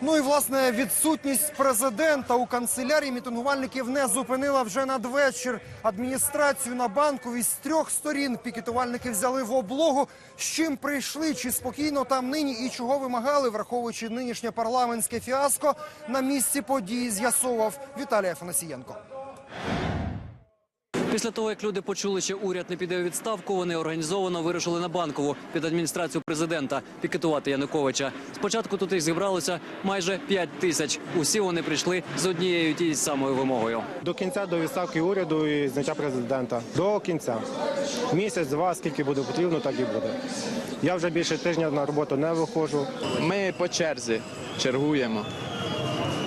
Ну і власне відсутність президента у канцелярії мітингувальників не зупинила вже надвечір. Адміністрацію на банковій з трьох сторін пікетувальники взяли в облогу. З чим прийшли, чи спокійно там нині і чого вимагали, враховуючи нинішнє парламентське фіаско, на місці події з'ясовував Віталій Афанасієнко. Після того, як люди почули, що уряд не піде у відставку, вони організовано вирушили на банкову під адміністрацію президента пікетувати Януковича. Спочатку тут їх зібралося майже 5 тисяч. Усі вони прийшли з однією тією самою вимогою. До кінця до відставки уряду і зняття президента. До кінця. Місяць, два, скільки буде потрібно, так і буде. Я вже більше тижня на роботу не виходжу. Ми по черзі чергуємо.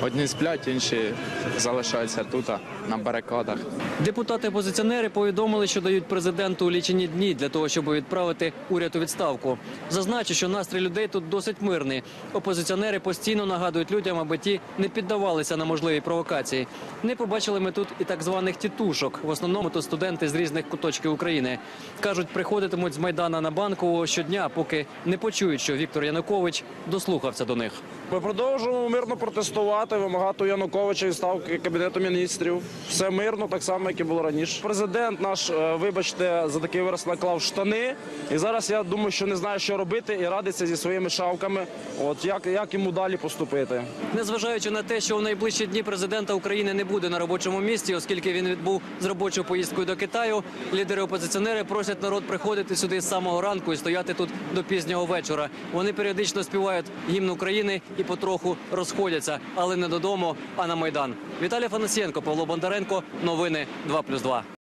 Одні сплять, інші залишаються тут на барикадах. Депутати-опозиціонери повідомили, що дають президенту лічені дні для того, щоб відправити уряд у відставку. Зазначу, що настрій людей тут досить мирний. Опозиціонери постійно нагадують людям, аби ті не піддавалися на можливі провокації. Не побачили ми тут і так званих тітушок. В основному то студенти з різних куточків України. кажуть, приходитимуть з майдана на банкову щодня, поки не почують, що Віктор Янукович дослухався до них. Ми продовжуємо мирно протестувати, вимагати у Януковича відставки кабінету міністрів. Все мирно, так само, як і було раніше. Президент наш, е, вибачте, за такий вираз наклав штани. І зараз я думаю, що не знає, що робити, і радиться зі своїми шавками. От як, як йому далі поступити. Незважаючи на те, що у найближчі дні президента України не буде на робочому місці, оскільки він відбув з робочою поїздкою до Китаю, лідери опозиціонери просять народ приходити сюди з самого ранку і стояти тут до пізнього вечора. Вони періодично співають гімн України і потроху розходяться, але не додому, а на майдан. Віталій Фанасієнко, Павло Бондаренко. Новини 2+,2.